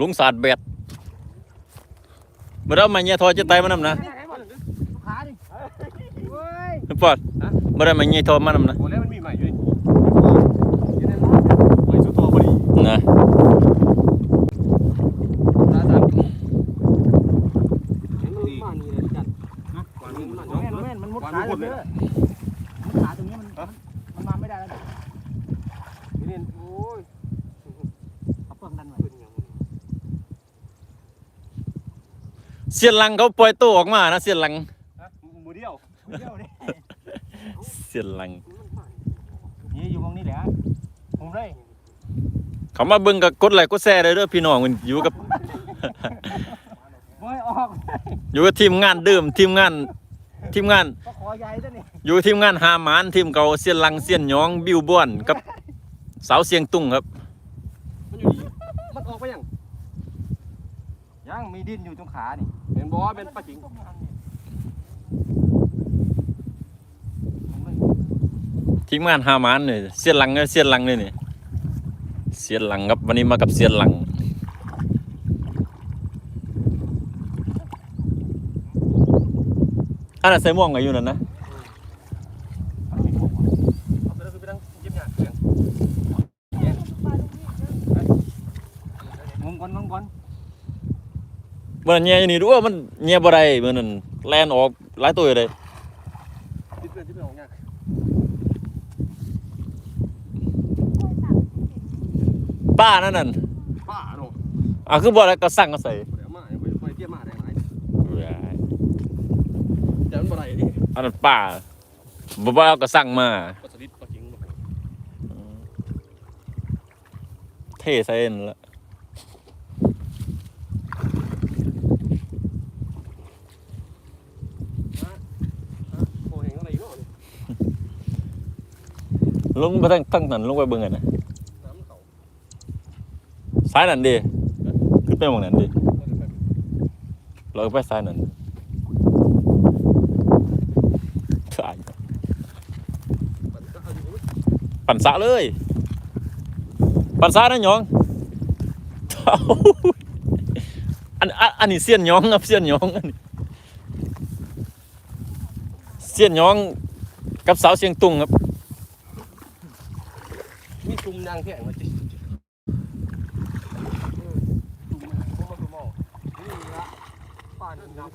ลุงสาดแบดบ่ได้เอามาเนี่ยทอจะไตมันนำนะขาดิเฮ้ยปอดบ่ได้มาเนี่ยทอมันนำนะโอ้แล้วมันมีใหม่อยู่นี่อยู่ในรถใหม่สุดโต่งพอดี นะ ตาสัน มันมานี่เลยจัด กว่านี้มัน แม่นแม่นมันมุดขาเลยเด้อมุดขาตรงนี้มันมันมาไม่ได้แล้ว นี่โอ้ย เอาเปลือกดันไว้ เป็นอย่างนี้ เสียนหลังเขาปล่อยตัวออกมานะเสียนหลังฮะมือเดียวเดี๋ยวนี่เสียนหลัง นี่อยู่ตรงนี้แหละผมเลยเขามาเบิ่งก็กดไลค์กดแชร์เลยเด้อพี่น้องมันอยู่กับ บ่ให้ออกอยู่กับทีมงานเดิมทีมงาน ทีมงาน ก็ขอใหญ่ซะนี่อยู่กับทีมงานหาหมานทีมเก่าเสียนหลังเสียนหยองบิวบ้วนกับสาวเสียงตุ้งครับ มันอยู่นี่มันออกไปยังยังมีดินอยู่ตรงขานี่ เห็นบอเป็นปลาจิงทีมงานหามานเนี่ยเสียนหลังเนี่ยเสียนหลังเนี่ยนี่เสียนหลังครับวันนี้มากับเสียนหลังอันนั้นใส่ม่วงไงอยู่นั่นนะ เอาไปแล้วคือไปนั่งยิ้มหยาดเสียง งงก่อนงงก่อน เมื่อนั้นเงียอยู่นี่ดูว่ามันเงียบ่ได้เมื่อนั้นแลนออกหลายตัวอยู่เลยที่เพื่อนที่เพื่อนของยากป้านั่นน่ะป้าเนาะอะคือบ่อะไรก็สั่งก็ใส่เดี๋ยวมาเดี๋ยวไปเที่ยวมาได้ไหมเดี๋ยวมันบ่ได้ดิอันนั้นป้าบ่บ่เอาก็สั่งมาปลาสลิดปลาจิงบ่เท่ใส่นั่นละ โอ้เห็นอะไรเนาะ ลงไปทั้งทั้งนั้นลงไปเบิ่งกันนะน้ำเขายนั่นดิขึ้นไปหมองนั้นดิเราก็ไปซ้ายนั่นถ่ายมันก็เอาอยู่ปั่นสะเลย ปั่นสะนะยองเอาอันอันนี้เสี้ยนยองครับเสี้ยนยองอันนี้เสี้ยนยองกับสาวเสียงตุงครับ นางแท่งมาจิจุ่มมันก็มาดูมองนี่ละป้านี่น้ำ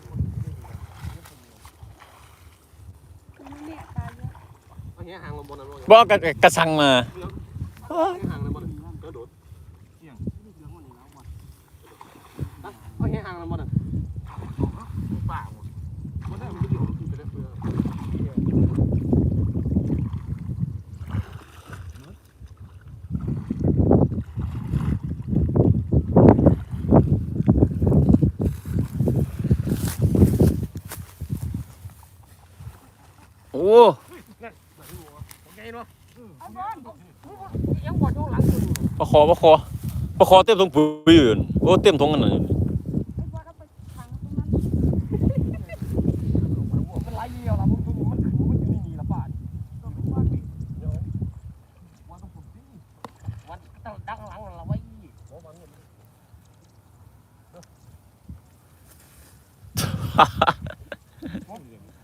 เอาเหี้ยหางลงบนน้ำลงบอกกระกระสังมา เหี้ยหางลงบนกระโดดเอาเหี้ยหางลงบนน่ะป่าหมดมันได้มันก็เดี๋ยวขึ้นไปได้เพื่อ โอ้ ไงเนาะยังบ่ช่วงหลังอยู่ประคอประคอประคอเต็มทงปุยอื่นโอ้เต็มทงกันน่ะมันไหลเยี่ยวละมันมันมันอยู่นี่นี่ละบาทวันต้องดังหลังเราไว้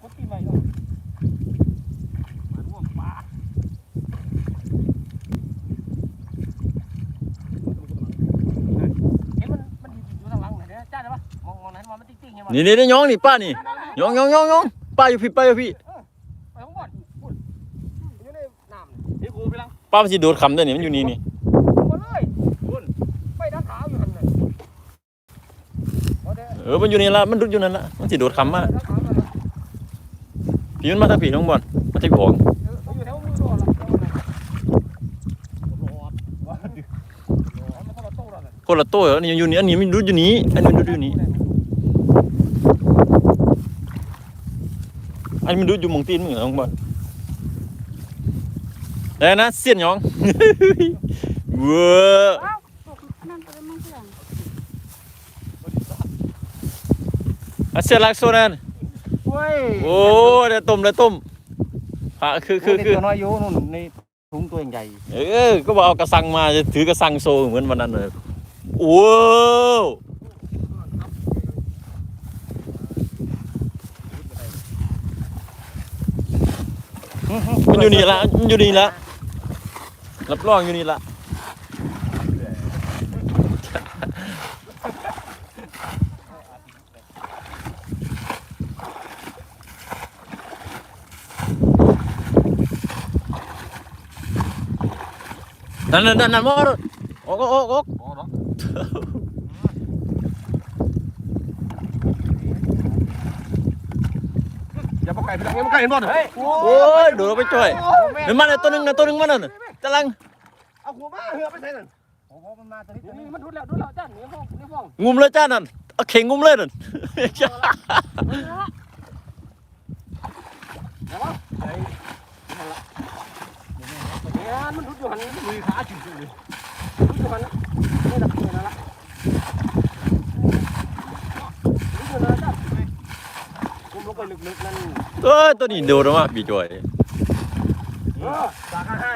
ก็ปีใหม่เนาะมันม่วงปลาเห็นมันมันอยู่ทางหลังไหนเนี่ยจ้าได้ปะมองมองไห นมันติ๊กติ๊กเนี่ยมันนี่นี่นี่หยองนี่ป้านี่หยองหยองหยองหยองป้าอยู่พี่ป้าอยู่พี่ไปข้างบนปุ่นอยู่ในน้ำนี่กูไปลังป้ามันสิโดดคำด้วยนี่มันอยู่นี่นี่หมดเลยปุ่นไปดักขาวอยู่หันเลยเอาเด้อเออมันอยู่นี่ละมันรุดอยู่นั่นละมันสิโดดคำมาดักขาวอยู่หันเลยพี่มันมาทางพี่น้องบอลมาที่ผมเอออยู่แถวมือโดนละเอาเลยว้าวมันคนละโต๊ะแล้วเนี่ยคนละตัวเหรอนี่อยู่นี่อันนี้มันรุดอยู่นี่อันนี้มันรุดอยู่นี่ อันนี้มันรุดอยู่หมองตีนมึงเหรอน้องบอลแล้วนะเสี้ยนหยองเว้อว้าวตกนั่นไปมันเสื่อมอะเสี้ยนลักโซนันเว้ยโอ้เดี๋ยวต้มเดี๋ยวต้มอะคือคือคือตัวน้อยอยู่นู่นในถุงตัวใหญ่เออก็บอกเอากระสังมาจะถือกระสังโซเหมือนวันนั้นเลยโอ้ มันอยู่นี่ละมันอยู่นี่ละรับรองอยู่นี่ละนั่นนั่นนั่นนั่นมอดโอ๊กโอ๊กโอ๊ก อ๋อเนาะอย่ามา ไก่พี่น้องอย่ามาไก่เห็นบ่เฮ้ยโอ้ยโดดลงไปจ่อยเดี๋ยวมาเลยตัวหนึงนะตัวหนึงมานั่นน่ะกำลังเอาหัวมาเหือไปใส่นั่นโอ้โหมันมาตัวนี้ตัวนี่นี้มันทุดแล้วทุดแล้วจ้านี่ฟ้องนี่ฟ้องงุมเลยจ้านั่นเอาเข่งงุมเลยนั่นเนี่ยมันทุดอยู่หันมือขาจุ่มเลยทุดอยู่หันนี่ดับนี่นั่นละทุดอยู่นั่นจ้ากุมลงไปลึกๆนั่น เอ้ยตัวนี้โดดออกมาบีจ่อยเออสาขาห้า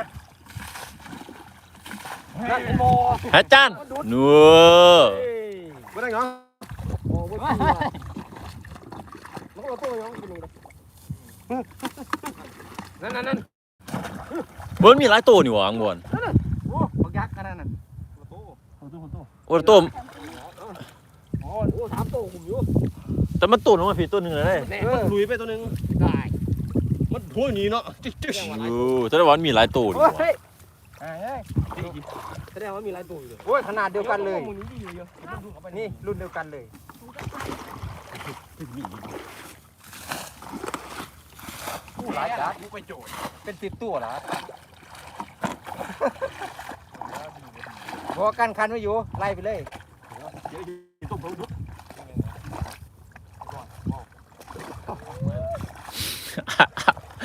นั่นเป็นโมฮะจานนัวไม่ได้เหรอโอ้ไม่ได้มันก็ตัวยังกินเลยนั่นนั่นนั่นบนมีหลายตัวนี่หว่าอังบวนโอ้บักยักษ์กันนั่นโตโอ้ตัวอ๋อโอ้สามโตผมอยู่แต่มันตัวนึงมาผีตัวหนึงเลยเด้แน่มันลุยไปตัวนึงได้ มันพูดอย่างนี้เนาะจิ๊กจิ๊กโอ้แต่ว่ามันมีหลายตัวนี่หว่าเฮ้ยแสดงว่ามีหลายตัวอยู่โอ้ยขนาดเดียวกันเลย นี่รุ่นเดียวกันเลยผู้หลายจัดไปโจดเป็นติดตัวเหรอพอกันคันไว้อยู่ไล่ไปเลยมันล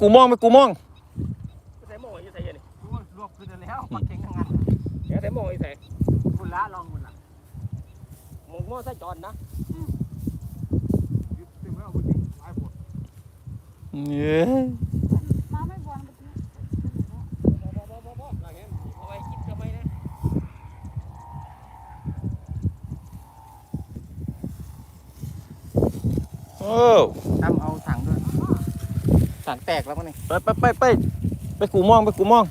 กูมองไปกูมองใส่หม้อยี่ใส่ยังนี่ลวกขึ้นแล้วปักเข่งทั้งนั้นเดี๋ยวใส่หม้อยี่ใส่คุณละลองคุณละหม้อหม้อใส่จอนนะเนี่ยมาไม่บอลเมื่อกี้เอาไว้กินกับไม่นะโอ้ ทำเอาถังด้วย ถังแตกแล้วมั้งนี่ไปไปไปไปไปกูมองไปกูมอง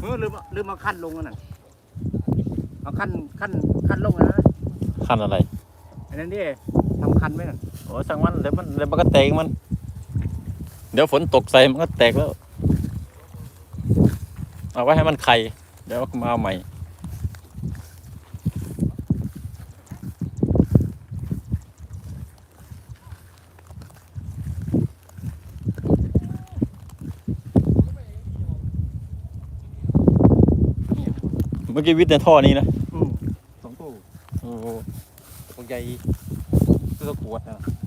เออลืมลืมเอาขั้นลงนั่นเอาขั้นขั้นขั้นลงนะคันอะไรอันนั้นดิทำคันไว้น่ะโอ้ช่างมันเดี๋ยวมันเดี๋ยวมันก็แตกมัน เดี๋ยวฝนตกใส่มันก็แตกแล้ว เอาไว้ให้มันไข่ เดี๋ยวมาเอาใหม่เมื่อกี้วิทย์ในท่อนี้นะสองตู้โอ้โหตัวใหญ่ตัวขวดนะ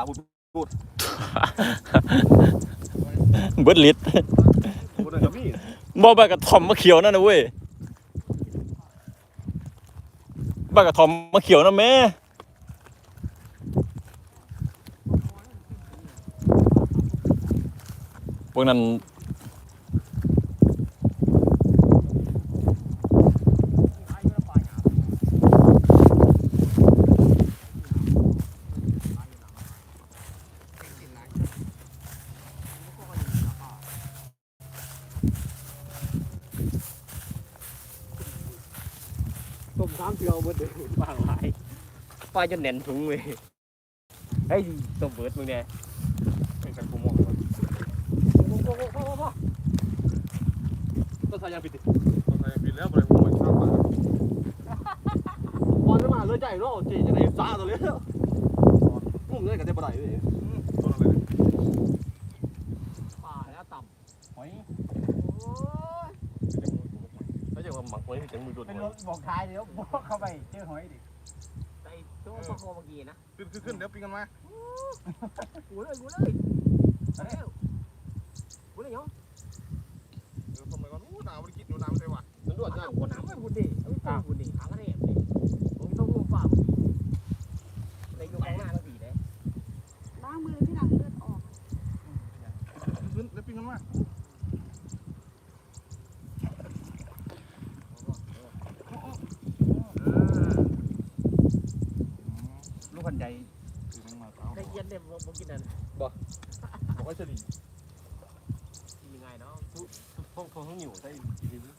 าบุญเบิดลิตรบุญกับพี่บ่ใบกระท่อมมะเขียวนั่นนะเว้ยใบกระท่อมมะเขียวนะแม่พวกนั้น ต้มน้ำเกลือหมดเลยปลาหลาย ปลาจนแน่นถุงเลยเฮ้ยต้มเบิดมึงเนี่ยเป็นกันกูมองต้นสายยางปิดดิต้องใส่ปิดแล้วบริโภคชอบมาบอลจะมาเลยใจเนาะจีจะไหนซ่าตัวเลี้ยวงุ่มเลยกับเจ้าปลาไหลเลยต้นอะไรปลาแล้วต่ำหอยโอ้ยเขาจะมาหมักไว้จังมือโดนเป็นรถบอกท้ายเดี๋ยวบอกเข้าไปเจอหอยดิ ตัวปลาโคเมื่อกี้นะขึ้นขึ้นขึ้นเดี๋ยวปีกันมากูเลยกูเลยเร็วกูเลยเนาะเดี๋ยวสมัยก่อนอู้หนาวไม่ได้กินอยู่น้ำใช่ปะมันด่วนจ้ากูน้ำไม่บุญดิเอาไปบุญดิหางกระเทียมดิผมต้องงูฟ้าในยุคข้างหน้าทั้งสี่เลย ล้างมือที่หลังเลือดออก ขึ้นเดี๋ยวปีกันมา ลูกพันใหญ่ คือมันมาเท้า ได้เย็นเนี่ยผมกินนั่นบอกว่าจะดียังไงเนาะพวกพวกทั้งอยู่ได้ดีพูด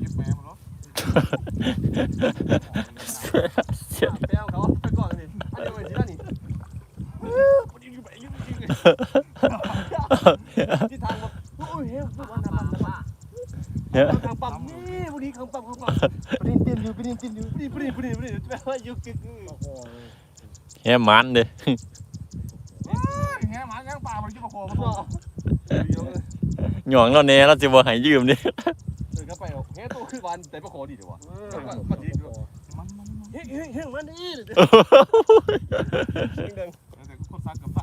เก็บแม่มาเนาะเสียแป้งเขาไปก่อนนี่อันนี้เป็นที่นั่นนี่ที่ทางว่าโอ้ยเฮ้ยวันทำมันว่า เนี่ย ทางปั๊มนี่วันนี้ขังปั๊มขังปั๊มปรินตินอยู่ปรินตินอยู่ปรินปรินปรินปรินแปลว่า ยุกกึกโอ้โหแฮมันเด้แง่หมาแง่ป่ามันกินปลาโคมาก็ตัวหย่องเราแน่เราสิบ่ให้ยืมเด้เออก็ไปเอาแง่ตัวคือวันแต่ปขอดีเดี๋ยววะเฮ้ยเฮ้ยเฮ้ยมันนี่เดี๋ยวเดินแต่กูคนซักกับใส่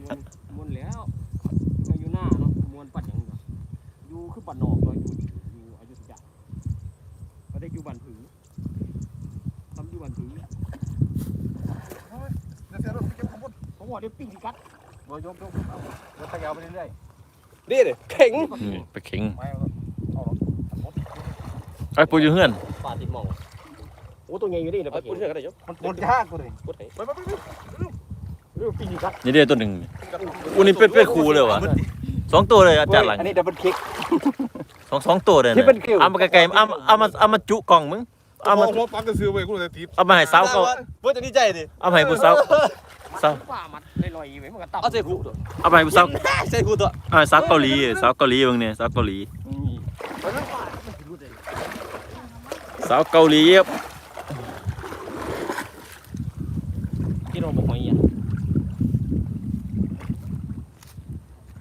มวนมวนแล้วมาอยู่หน้าเนาะมวนปัดอย่างเนาะอยู่คือปัดนอกเนาะอยู่อยู่อยุธยาก็ได้อยู่บ้านผือทำอยู่บ้านผือ เดี๋ยวเสียรถเก็บข องบนผมว่าเดี๋ยวปิ้งที่กัดบอยกยกเอารถตะยาวไปเรื่อยนี่เลยเข่งนี่ไปเข็งไม่เอาเอาหรอไอ้ปูอยู่เฮือนปลาติดมองโอ้ตัวใหญ่อยู่นี่นะปลาปุ่นเชื่อกันได้ยศมันปวดยากกูเลยปุ่นไหนไปไปไปเรื่องปิ้งที่กัดนี่เด้ตัวหนึ่งอุ้นี่เป็นเป็นครูเลยวะสองตัวเลยอาจารย์หลังอันนี้ดับเบิลคิก สองสองตัวเลยที่นะเป็นคิว เอามาไกลๆเอามาเอามาเอามาจุกล่องมึงเอามารถปั๊มจะซื้อไปกูเลยติดเอามาให้สาวเขาเพื่อจะดีใจดิเอามาให้ผู้สาว สาวป่ามัดลอยๆไว้มันก็ตับเอาใจกูตัวเอามาให้ผู้สาวใช่กูตัวเอาให้สาวเกาหลีสาวเกาหลีเบิ่งเนี่ยสาวเกาหลีมันไม่ป่ามันรู้ได้สาวเกาหลีครับที่เราบอกหอยอะ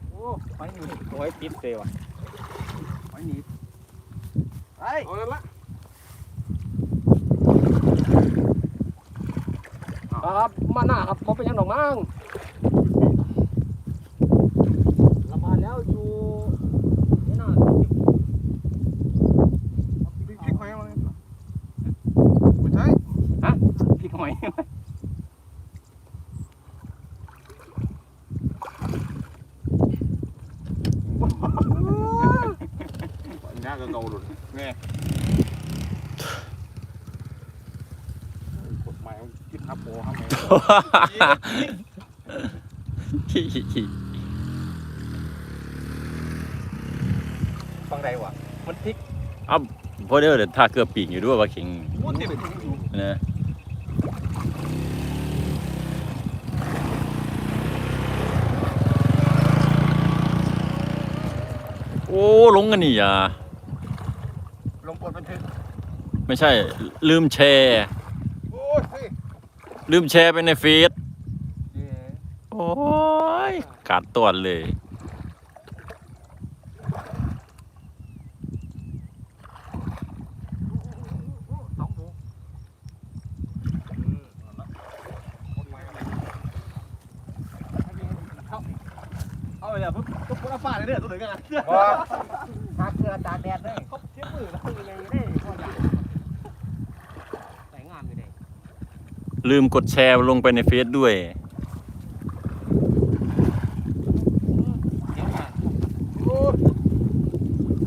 โอ้หอยหนีหอยติดเตะว่ะหอยหนีไอ้เอาแล้วละ ครับ มาหน้าครับผมเป็นยังดอกมั้งละมาแล้วอยู่นี่น่า พริกพริกหอยมาเลยไม่ใช่ พริกหอย ง่ายก็เกาหลุดแง่ กฎหมายกินฮับโบฮับแม่ฟังใดวะมันพลิกพอเด้อเดี๋ยวถ้าเกือบปีกอยู่ด้วยว่าเข็งพูดติดนะโอ้ลงกันนี่อะลงกดบันทึก ไม่ใช่ลืมแชร์โอ้ยสิ ลืมแชร์ไปในฟีดโอ้ยกัดตัวเลย เอาเลยอะปุ๊บปุ๊บปุ๊บาเลยเนี่ยตัวไหนกันนะ บ่ฮัเกลือตากแดดเลย เที่ยงมือแล้วตื่ลยเลย ลืมกดแชร์ลงไปในเฟซด้วยเดี๋ยวมา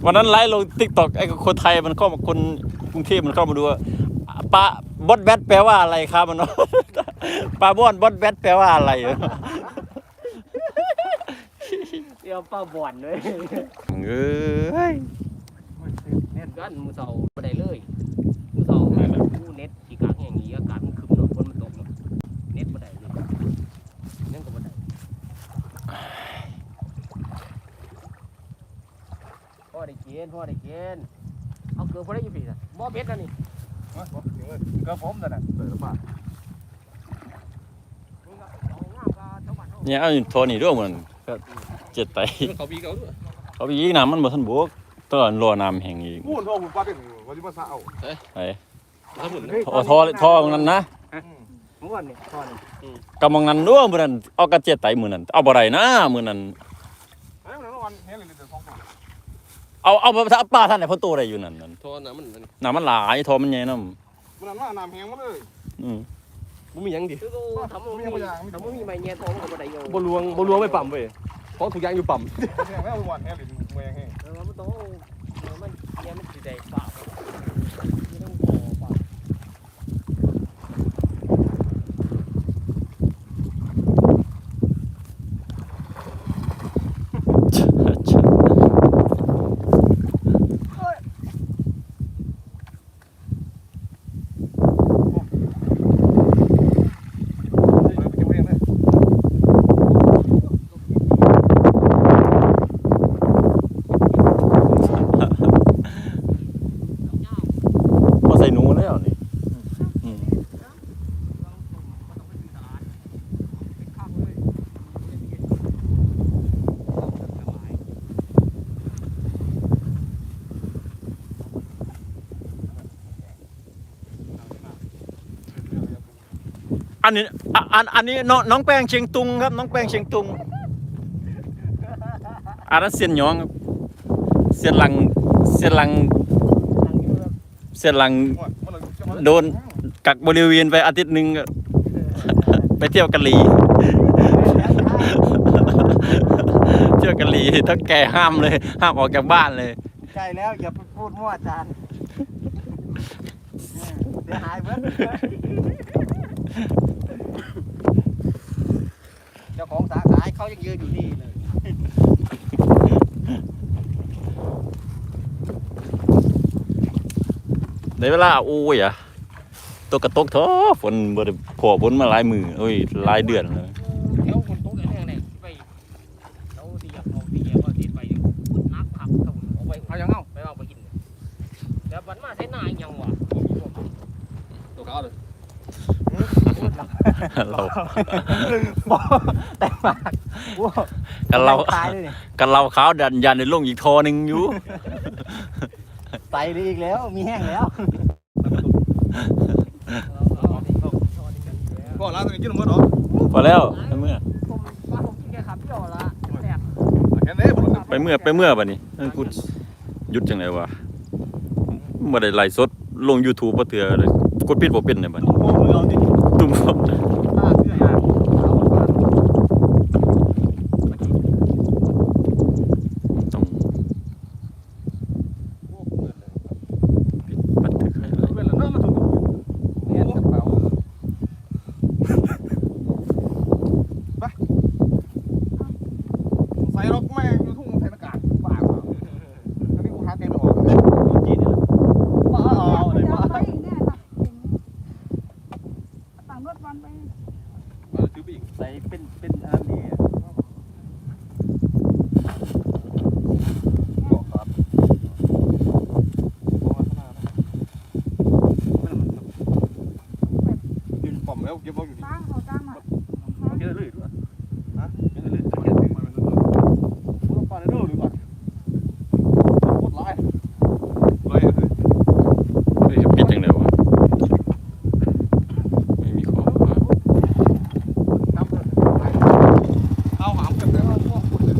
วันนั้นไลฟ์ลงทิกตอกไอ้คนไทยมันเข้ามาคนกรุงเทพมันเข้ามาดูว่าปลาบอสแบทแปลว่าอะไรครับมันเนาะปลาบอนบอสแบทแปลว่าอะไรเดี๋ยวป้าบ่อนเลยเอ้ยเน็ตกันมือเสาบ่ได้เลยมือเสาผู้เน็ตอีกครั้งอย่างนี้อากาศมันคึมเนาะฝนมันตกเนาะเน็ตบ่ได้เลยนั่นก็บ่ได้พ่อ ได้กินพ่อได้กินเอาเกลือบ่ได้อยู่พี่น่ะบ่เผ็ดนะนี่ก็ผมนั่นน่ะเออป่ามึงเอางามก็เจ้าบ้านเฮาเนี่ยเอาโทนี่ด้วยเหมือนก็เจ็ดไตเขาบีเขาด้วยเขาไปยิงน้ำมันบ่ทันบวกต้องรอน้ำแห้งอีกพูดโทษคุณป้าเป็นวันที่มาซาเอาไอ้ถ้าหมุนโอ้ทอทอตรงนั้นนะเมื่อวานนี่ตอนนี้กำมองนั้นด้วยมื้อนั้นเอากระเจ็ดไตมื้อนั้นเอาบ่ได้นะมื้อนั้นเฮ้ยวันนี้เลยเดี๋ยวสองคน เอาเอาถ้าป้าท่านไหนพ่อโตได้อยู่นั่นนั่นโทษนะมันน้ำมันหลายทอมันใหญ่น้มันนั่นว่าน้ำแห้งมาเลยำอืมมันมียังดิคือทำมันมีทำมันมีไม้แง่ทองมันก็บ่ได้อยู่บลวงบลวงไม่ปั๊มเว้ยเพราะทุกอย่างอยู่ปั๊มแห้งแล้ววันแห้งหรือแห้งแห้งเออมันต้องมันแง่มันสิได้ปากไม่ต้องบ่ปาก พอใส่หนูแล้วนี่อืม อันนี้อะอันอันนี้น้องน้องแป้งเชียงตุงครับ น้องแป้งเชียงตุงอันนั้นเสียนหยองครับเสียนหลังเสียนหลังเสียนหลังโดนกักบริเวณไปอาทิตย์หนึ่งก็ไปเที่ยวกะหลีเที่ยวกะหลีถ้าแกห้ามเลย ห้ามออกจากบ้านเลยใช่แล้วอย่าไปพูดมั่วอาจารย์เสียหายเบิด เจ้าของสาขาเขายังยืนอยู่นี่เลย ในเวลาโอ้ยอะตกกระตกท้อฝนบ่ได้พอฝนมาหลายมือโอ้ยหลายเดือนเลย แถวคนโต๊ะแห้งเนี่ยไปเราตีอยากเอาตีก็ตีไปนักขับเขาเอาไปเอายังเอาไปเอาไปกินแล้ววันมาใช้หน้ายังวะ ตัวเขาเลย เรา แต่มากกันเราตายเลยเนี่ยกันเราขาวดันยันในลงอีกทอหนึงอยู่ไตเลยอีกแล้ว มีแห้งแล้วก็ร้านตัวนี้กินหมดหรอพอแล้วไปเมื่อผมว่าผมกินแค่ขับเดียวละแซ่บแค่นี้ผมไปเมื่อไปเมื่อบัดนี้เออกูหยุดจังไดวะบ่ได้ไลฟ์สดลง YouTube บ่เถื่อเลยกดปิดบ่เป็นเนี่ยบัดนี้โอ้โหเราดิตุ้ม หน้าเสื้อยาง ต้องปิดบันทึกให้เลย เป็นแล้วน้ำมันถูก เนี่ยกระเป๋า ใส่รถแม่งอยู่ทุ่งใส่หน้ากากบ้าเปล่าอันนี้กูหาเต็มไปออกเลย จีน บ้าเอาเลยบ้า ไปเนี่ยนะต่างรถวันไป ถือไปอีก ใส่เป็นเป็นอันนี้อะบอกครับ กินปอมแล้วเก็บเอาอยู่ดี ตั้งเขาตั้งอะ เก็บเลยด้วยฮะเก็บเลยเก็บเลยมันต้องปาเด้อหรือก่อนกดไลค์ไลค์เลย เฮ้ยปิดจังไดวะไม่มีข้อความ เอาหามกันแล้วพ่อคุณเลย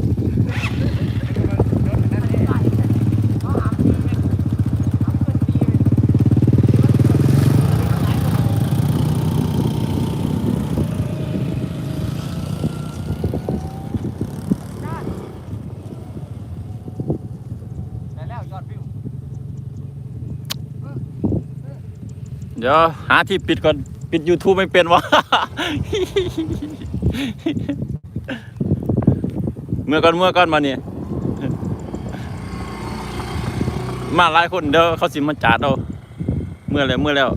เดี๋ยวหาที่ปิดก่อน ปิด YouTube ไม่เป็นวะ เมื่อก่อนเมื่อก่อนมาเนี่ยมาหลายคนเดี๋ยวเขาสิมาจัดเอา เมื่อแล้วเมื่อแล้ว